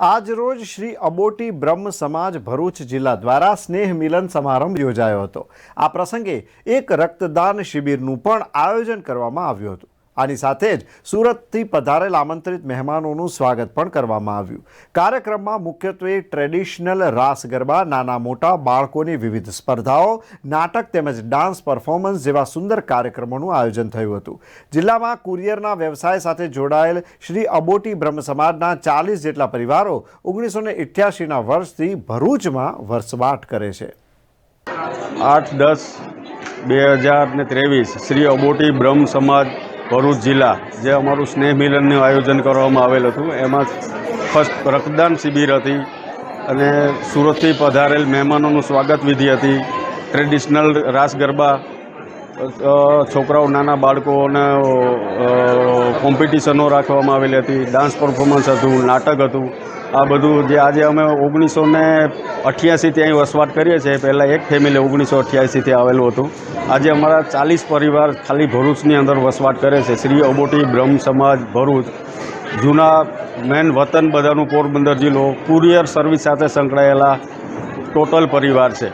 આજ રોજ શ્રી અબોટી બ્રહ્મ સમાજ ભરૂચ જિલ્લા દ્વારા સ્નેહ મિલન સમારંભ યોજાયો હતો. આ પ્રસંગે એક રક્તદાન શિબિરનું પણ આયોજન કરવામાં આવ્યું હતું. આની સાથે જ સુરતથી પધારેલ આમંત્રિત મહેમાનોનું સ્વાગત પણ કરવામાં આવ્યું. કાર્યક્રમમાં મુખ્યત્વે ટ્રેડિશનલ રાસ ગરબા, નાના મોટા બાળકોની વિવિધ સ્પર્ધાઓ, નાટક તેમજ ડાન્સ પરફોર્મન્સ જેવા સુંદર કાર્યક્રમોનું આયોજન થયું હતું. જિલ્લામાં કુરિયરના વ્યવસાય સાથે જોડાયેલ શ્રી અબોટી બ્રહ્મ સમાજના ચાલીસ જેટલા પરિવારો ઓગણીસો ને ઇઠ્યાસીના વર્ષથી ભરૂચમાં વર્ષવાટ કરે છે. આઠ દસ બે હજાર ને ત્રેવીસ શ્રી અબોટી બ્રહ્મ સમાજ ભરૂચ જિલ્લા, જે અમારું સ્નેહ મિલનનું આયોજન કરવામાં આવેલ હતું, એમાં ફર્સ્ટ રક્તદાન શિબિર હતી અને સુરતથી પધારેલ મહેમાનોનું સ્વાગત વિધિ હતી. ટ્રેડિશનલ રાસ ગરબા છોકરાઓ, નાના બાળકોને કોમ્પિટિશનો રાખવામાં આવેલી હતી. ડાન્સ પરફોર્મન્સ હતું, નાટક હતું. આ બધું જે આજે અમે ઓગણીસો ને અઠ્યાસીથી અહીં વસવાટ કરીએ છીએ, પહેલાં એક ફેમિલી ઓગણીસો અઠ્યાસીથી આવેલું હતું. આજે અમારા ચાલીસ પરિવાર ખાલી ભરૂચની અંદર વસવાટ કરે છે. શ્રી અબોટી બ્રહ્મ સમાજ ભરૂચ, જૂના મેન વતન બધાનું પોરબંદર જિલ્લો કુરિયર સર્વિસ સાથે સંકળાયેલા ટોટલ પરિવાર છે.